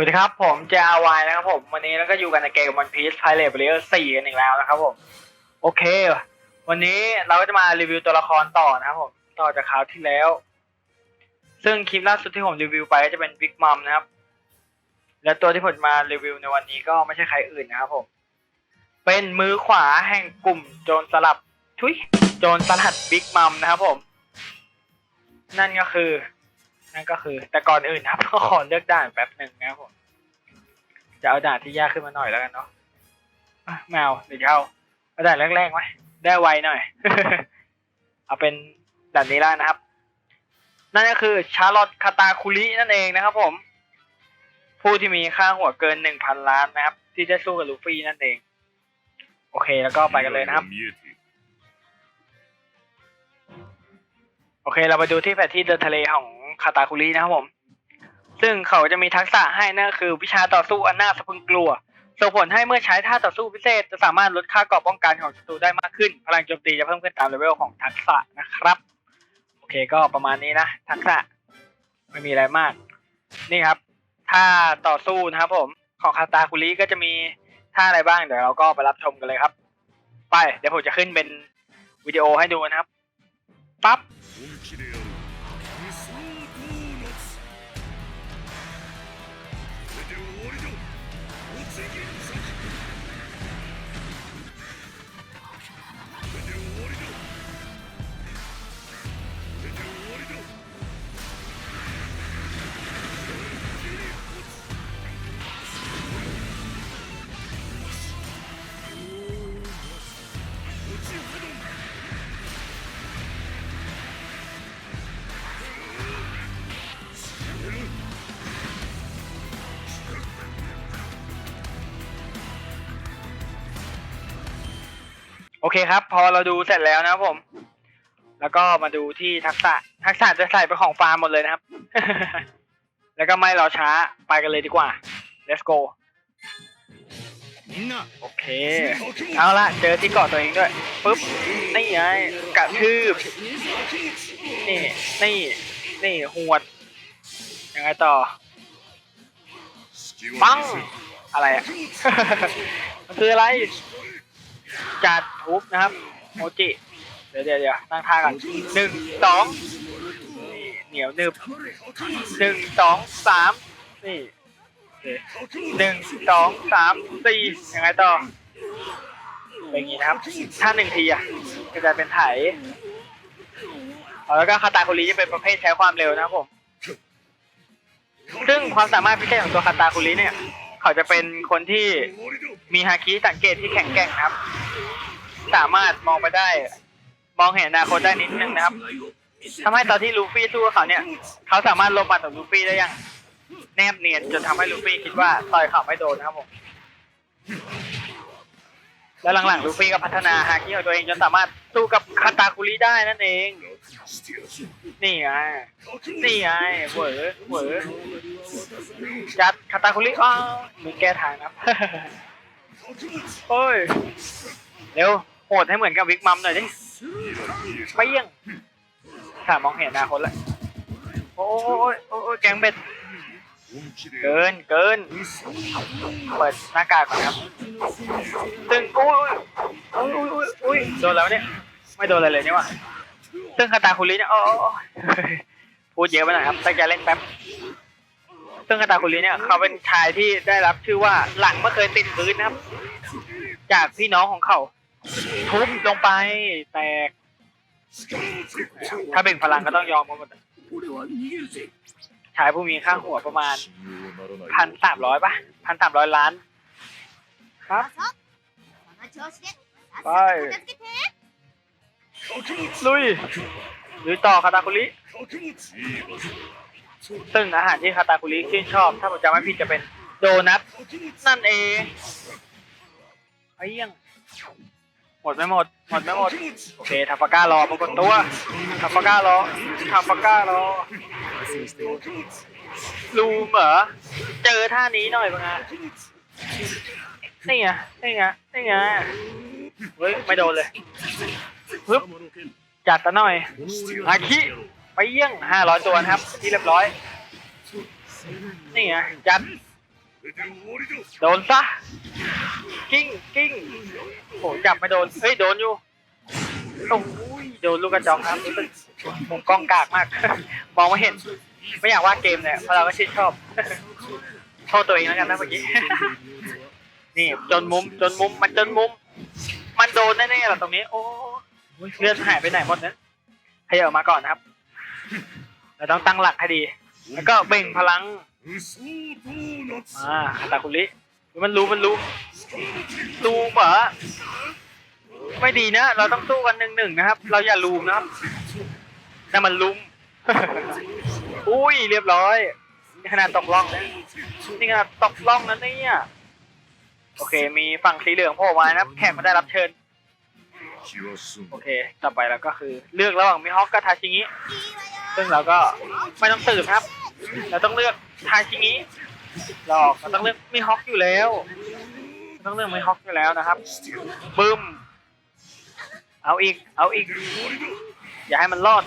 วัสดีครับผม JRY นะครับผม วันนี้แล้วก็อยู่กันในเกม One Piece Pirate Warrior 4กันอีกแล้วนะครับผม โอเค วันนี้เราก็จะมารีวิวตัวละครต่อนะครับผม ต่อจากคราวที่แล้ว ซึ่งคลิปล่าสุดที่ผมรีวิวไปก็จะเป็น Big Mom นะครับ และตัวที่ผมมารีวิวในวันนี้ก็ไม่ใช่ใครอื่นนะครับผม เป็นมือขวาแห่งกลุ่มโจรสลับทุยโจรสลัด Big Mom นะครับผม นั่นก็คือ นั่นก็คือ แต่ก่อนอื่นนะครับก็ขอเลือกด่านแป๊บหนึ่งนะครับผมจะเอาด่านที่ยากขึ้นมาหน่อยแล้วกันเนาะแมวเดี๋ยวจะเอาเอาด่านแรกๆไหมได้ไวหน่อย เอาเป็นด่านนี้แล้วนะครับ นั่นก็คือชาร์ลอตคาตาคุรินั่นเองนะครับ ผม ผู้ที่มีค่าหัวเกินหนึ่งพันล้านนะครับ ที่จะสู้กับลูฟี่นั่นเอง โอเคแล้วก็ไปกันเลยนะครับ โอเค เราไปดูที่แผนที่เดินทะเลของ คาตาคุรินะครับผม ซึ่งเขาจะมีทักษะให้นั่นคือวิชาต่อสู้อันน่าสะพึงกลัวส่งผลให้เมื่อใช้ท่าต่อสู้พิเศษ จะสามารถลดค่าเกราะป้องกันของศัตรูได้มากขึ้น พลังโจมตีจะเพิ่มขึ้นตามเลเวลของทักษะนะครับ โอเคก็ประมาณนี้นะ ทักษะไม่มีอะไรมาก นี่ครับท่าต่อสู้นะครับผมของคาตาคุริก็จะมีท่าอะไรบ้าง เดี๋ยวเราก็ไปรับชมกันเลยครับ ไป เดี๋ยวผมจะขึ้นเป็นวิดีโอให้ดูนะครับปั๊บ อเคครับ พอเราดูเสร็จแล้วนะผม แล้วก็มาดูที่ทักษะ ทักษะจะใส่เป็นของฟาร์มหมดเลยนะครับ แล้วก็ไม่รอช้าไปกันเลยดีกว่า let's go โอเค เอาละเจอที่เกาะตัวเองด้วยปุ๊บ นี่ไงกระทืบ นี่ นี่ นี่หวด ยังไงต่อ ปัง อะไรอะ มันคืออะไร จัดทุบนะครับโมจิ เดี๋ยวเดี๋ยวเดี๋ยวนั่งท่ากันหนึ่งสองนี่เหนียวหนึบหนึ่งสองสามนี่หนึ่งสองสามสี่ยังไงต่อเป็นอย่างนี้นะครับ ถ้าหนึ่งทีอะก็จะเป็นไถแล้วก็คาตาคุริจะเป็นประเภทใช้ความเร็วนะครับผม ซึ่งความสามารถพิเศษของตัวคาตาคุริเนี่ย เขาจะเป็นคนที่มีฮาคิสังเกตที่แข็งแกร่งครับ สามารถมองไปได้ มองเห็นอนาคตได้นิดนึงนะครับทำให้ตอนที่ลูฟี่สู้กับเขาเนี่ย เขาสามารถลบมันของลูฟี่ได้ยังแนบเนียนจนทำให้ลูฟี่คิดว่าต่อยเขาไม่โดนนะครับผม แล้วหลังๆลูฟี่ก็พัฒนาฮาคิของตัวเองจนสามารถสู้กับคาตาคุริได้นั่นเอง นี่ไง นี่ไงเหวอเหวอจัดคาตาคุริอ๋าเมือแก้ทางครับโอ้ย เร็วโหดให้เหมือนกับวิกมัมหน่อยดิไปยังค่ะมองเห็นอนาคตและโอ้ยโอ้ยโอ้ยแกงเบ็ด เกินเกินเปิดหน้ากากก่อนครับ ตึงอุ้ยอุ้ยอุ้ยโดนแล้วเนี่ย ไม่โดนอะไรเลยเนี่ยวะตึงคาตาคุลิเนี่ยโอ้พูดเยอะไปหน่อยครับตั้งใจเล่นแป๊บตึงคาตาคุลิเนี่ย เขาเป็นชายที่ได้รับชื่อว่าหลังไม่เคยติดพื้นนะครับ จากพี่น้องของเขาทุบลงไปแตก ถ้าเป็นพลังก็ต้องยอมกันหมด ขายผู้มีค่าหัวประมาณพันสามร้อยป่ะพันสามร้อยล้าน ครับไปลุยลุยต่อคาตาคุริซึ่งอาหารที่คาตาคุริชื่นชอบ ถ้าผมจำไม่ผิดจะเป็นโดนัทนั่นเองไอ้ยัง หมดไม่หมด หมดไม่หมด โอเคทัพฟาก้ารอปรากฏตัวทัพฟาก้ารอทัพฟาก้ารอลูมเหรอ เจอท่านี้หน่อยมั้งอะนี่ไงนี่ไงนี่ไงเฮ้ย ไม่โดนเลยฮึบจัดตะหน่อยอาคิไปเยี่ยงห้าร้อยตัวนะครับ ที่เรียบร้อย นี่ไงจัด โดนซะ กิ้งกิ้งโหจับไม่โดน เฮ้ย โดนอยู่ตรงโดนลูกกระจอกครับรู้สึกมุมกล้องกากมาก มองไม่เห็น ไม่อยากว่าเกมเนี่ยเพราะเราก็ชื่นชอบโทษตัวเองแล้วกันนะเมื่อกี้นี่จนมุมจนมุมมันจนมุม มันโดนแน่ๆหรอตรงนี้ โอ้เลือดหายไปไหนหมดนั้ห้เอามาก่อนนะครับเราต้องตั้งหลักให้ดี แล้วก็เบ่งพลัง อ่าคาตาคุลิมันรู้มันรู้ดูปะไม่ดีนะ เราต้องสู้กันหนึ่งหนึ่งนะครับ เราอย่ารูมนะครับนั่มันลุม อุ้ยเรียบร้อยขนาดตกล่องนะนี่ขนาดตกล่องนะเนี่ยโอเค มีฝั่งสีเหลืองโผล่มานะแขกมาได้รับเชิญ โอเค ต่อไปแล้วก็คือเลือกระหว่างมิฮอกกับทาชิงิซึ่งเราก็ไม่ต้องตื่นครับ เราต้องเลือก ทาชิงิหรอกเราต้องเลือกมิฮอกอยู่แล้วเราต้องเลือกมิฮอกอยู่แล้วนะครับบึ้มเอาอีก เอาอีก อย่าให้มันรอด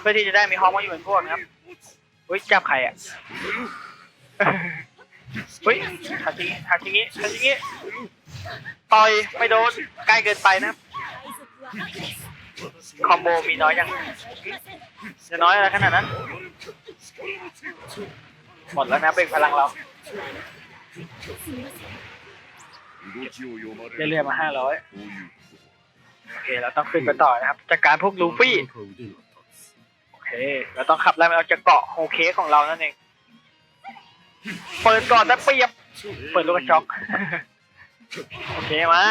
เพื่อที่จะได้มีฮอกมาอยู่เป็นพวกนะครับเฮ้ยจับใครอะเฮ้ยทาชิงิทาชิงิทาชิงิต่อยไม่โดนใกล้เกินไปนะครับคอมโบมีน้อยยังจะน้อยอะไรขนาดนั้น หมดแล้วนะเป็งพลังเราได้เรื่อมาห้าร้อยโอเคเราต้องขึ้นไปต่อนะครับจากการพวกลูฟี่โอเคเราต้องขับไล่มันออกจากเกาะโฮเคของเรานั่นเองเปิดก่อนแต่เปียบเปิดลูกกระจอกโอเคมา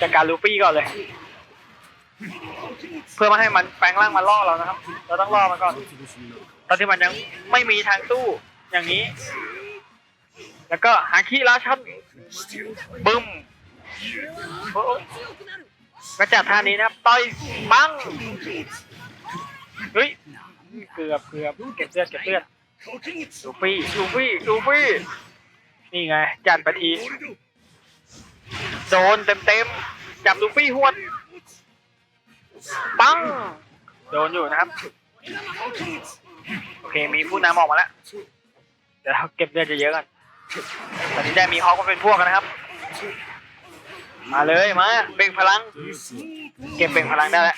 จากการลูฟี่ก่อนเลย เพื่อมาให้มันแปลงร่างมาล่อเรานะครับ เราต้องล่อมันก่อน ตอนที่มันยังไม่มีทางสู้อย่างนี้ แล้วก็หาขี้ราชันบึ้มโอ้โหก็จัดท่านี้นะครับต่อยปังเฮ้ยเกือบเกือบเก็บเลือดเก็บเลือดลูฟี่ลูฟี่ลูฟี่นี่ไงจัดไปทีโดนเต็มเต็มจับลูฟี่หวดปังโดนอยู่นะครับ โอเคมีผู้นำออกมาแล้ว เดี๋ยวเราเก็บเลือดเยอะๆกันตอนนี้ได้มีฮอกมาเป็นพวกกันนะครับ มาเลยมาเบ่งพลัง เก็บเบ่งพลังได้แล้ว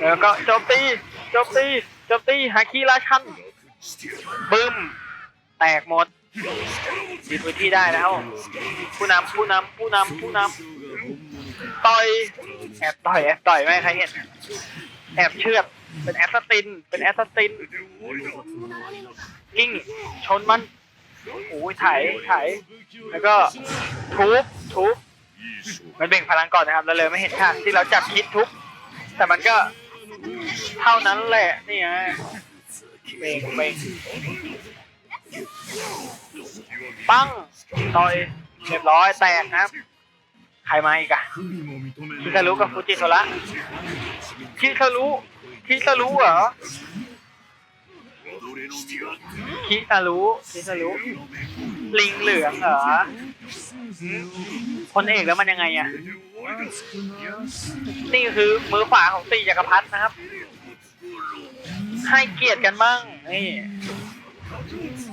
แล้วก็โจมตีโจมตีโจมตีหาคีราชันบึ้มแตกหมดยึดพื้นที่ได้แล้ว ผู้นำผู้นำผู้นำผู้นำต่อยแอบต่อยแอบต่อยไม่ใครเห็นแอบเชือด เป็นแอสติน เป็นแอสตินกิ้งชนมันโอ้ยถ่ายถ่ายแล้วก็ทุบทุบมันเบ่งพลังก่อนนะครับ แล้วเลยไม่เห็นค่ะที่เราจับคิดทุบแต่มันก็เท่านั้นแหละ นี่ไงเบ่งเบ่งปังต่อยเรียบร้อยแตกนะครับ ใครมาอีกอะคิคารุกับฟูจิโซระคิคารุ คิตารู้เหรอคิตารู้คิตารู้ลิงเหลืองเหรอคนเอกแล้วมันยังไงอะ นี่คือมือขวาของตีจักรพัฒนะครับ ให้เกียรติกันบ้างนี่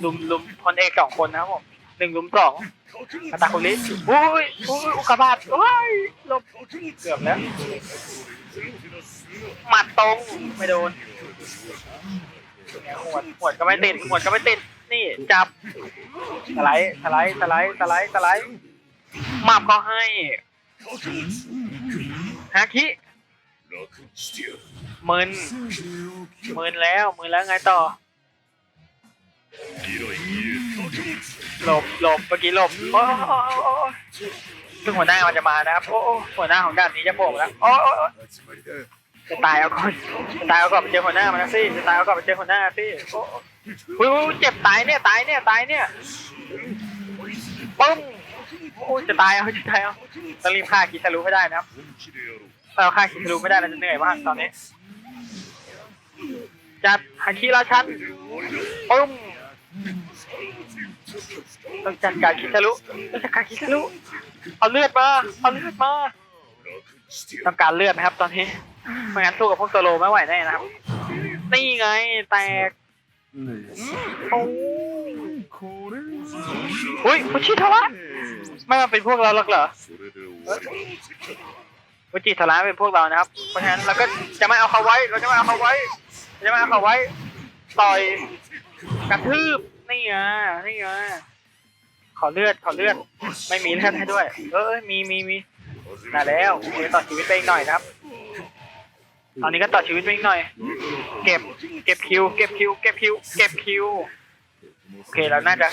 ลุมลุมคนเอกสองคนนะครับผม หนึ่งลุมสองคาตาคุริอุ้ยอุ้ยอุกกาบาตอุ้ยลบเกือบแล้วหมัดตรงไม่โดนหวดหวดก็ไม่ติดหัวดก็ไม่ติด นี่จับสไลด์สไลด์สไลด์สไลด์สไลด์หมับก็ให้ฮาคิเมืนมืนแล้วมืนแล้วไงต่อ หลบหลบเมื่อกี้หลบโอ้โซึ่งหัวหน้ามันจะมานะครับ โอ้โหัวหน้าของด้านนี้จะโบกแล้ว โอ้โจะตายเอาก่อนจะตายเอาก่อนไปเจอหัวหน้ามันสิจะตายเอาก่อนไปเจอหัวหน้าสิโอ้โเจ็บตายเนี่ยตายเนี่ยตายเนี่ยปึ้งจะตายเอาจะตายเอาต้องรีบฆ่ากิทารุให้ได้นะครับถ้าเราฆ่ากิทารุไม่ได้เราจะเหนื่อยมากตอนนี้จัดฮาคิราชันปึ้ง ต้องจัดการคิทะลุต้องจัดการคิทะลุเอาเลือดมาเอาเลือดมาต้องการเลือดนะครับ ตอนนี้ไม่งั้นสู้กับพวกโซโลไม่ไหวแน่นะครับนี่ไงแตกโอ้โอ้ยมุจิทระไม่มาเป็นพวกเราหรอกเหรอมุจิทระเป็นพวกเรานะครับ เพราะฉะนั้นเราก็จะไม่เอาเขาไว้ เราจะไม่เอาเขาไว้ จะไม่เอาเขาไว้ ต่อยกระทืบ นี่อะนี่อะขอเลือดขอเลือดไม่มีเลือดให้ด้วย เออมีมีมีได้แล้วโอเคต่อชีวิตไปอีกหน่อยนะครับตอนนี้ก็ต่อชีวิตไปอีกหน่อย เก็บ เก็บคิว เก็บคิว เก็บคิว เก็บคิว โอเคเราน่าจะ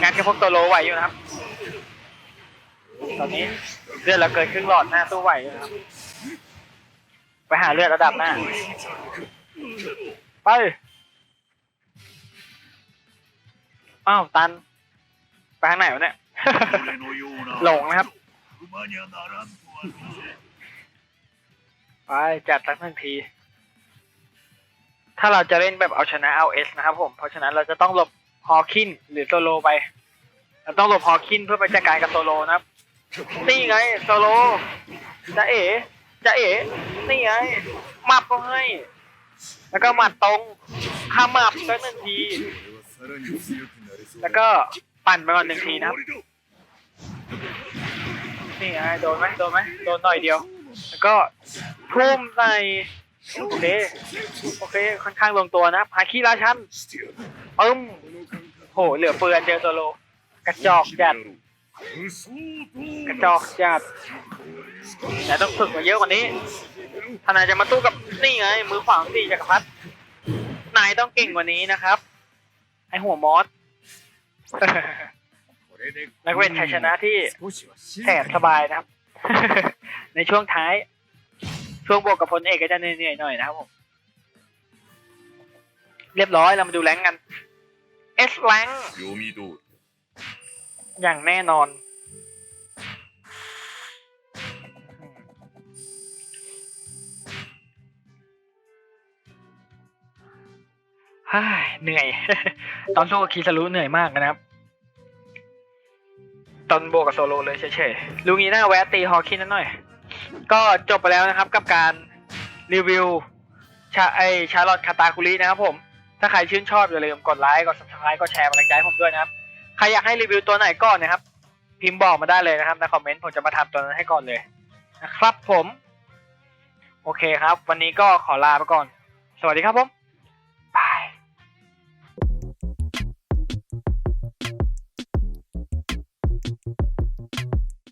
งานกับพวกตัวโลไหวอยู่นะครับ ตอนนี้เลือดเราเกินครึ่งหลอดหน้าสู้ไหวอยู่นะครับ ไปหาเลือดระดับหน้า ไป อ้าวตันไปทางไหนวะเนี่ย หลงนะครับ ไปจัดตั้งทันที ถ้าเราจะเล่นแบบเอาชนะเอาเอสนะครับผม เพราะฉะนั้นเราจะต้องหลบฮอคินหรือโซโลไป เราต้องหลบฮอคินเพื่อไปจัดการกับโซโลนะครับ นี่ไงโซโล จะเอ๋จะเอ๋นี่ไงมับก็ให้ แล้วก็หมัดตรงข้ามับสักหนึ่งที แล้วก็ปั่นไปก่อนหนึ่งทีนะครับ นี่ไงโดนไหมโดนไหมโดนหน่อยเดียว แล้วก็พุ่มในโอเคโอเคค่อนข้างลงตัวนะพาคีราชันอึ้มโหเหลือเฟือเจอตัวโล กระจอกจัดกระจอกจัดแต่ต้องฝึกมาเยอะกว่านี้ทนายจะมาตู้กับนี่ไง มือขวาของดีจักรพรรดินายต้องเก่งกว่านี้นะครับ ไอหัวมอสแล้วก็เป็นชัยชนะที่แสนสบายนะครับ ในช่วงท้าย ช่วงบวกกับพลเอกก็จะเหนื่อยๆหน่อยนะครับผมเรียบร้อยเรามาดูแรงกันเอสแรงอย่างแน่นอน เหนื่อย ตอนสู้กับคีซารุเหนื่อยมากนะครับ ตอนบวกกับโซโลเลยเฉยๆลุงนี้น่าแวะตีฮอคินนั่นหน่อย ก็จบไปแล้วนะครับกับการรีวิวชาไอชาร์ลอตคาตาคุรินะครับผม ถ้าใครชื่นชอบอย่าลืมกดไลค์ กด subscribe กดแชร์กำลังใจให้ผมด้วยนะครับ ใครอยากให้รีวิวตัวไหนก่อนนะครับ พิมพ์บอกมาได้เลยนะครับในคอมเมนต์ผมจะมาทำตัวนั้นให้ก่อนเลยนะครับผม โอเคครับ วันนี้ก็ขอลาไปก่อน สวัสดีครับผม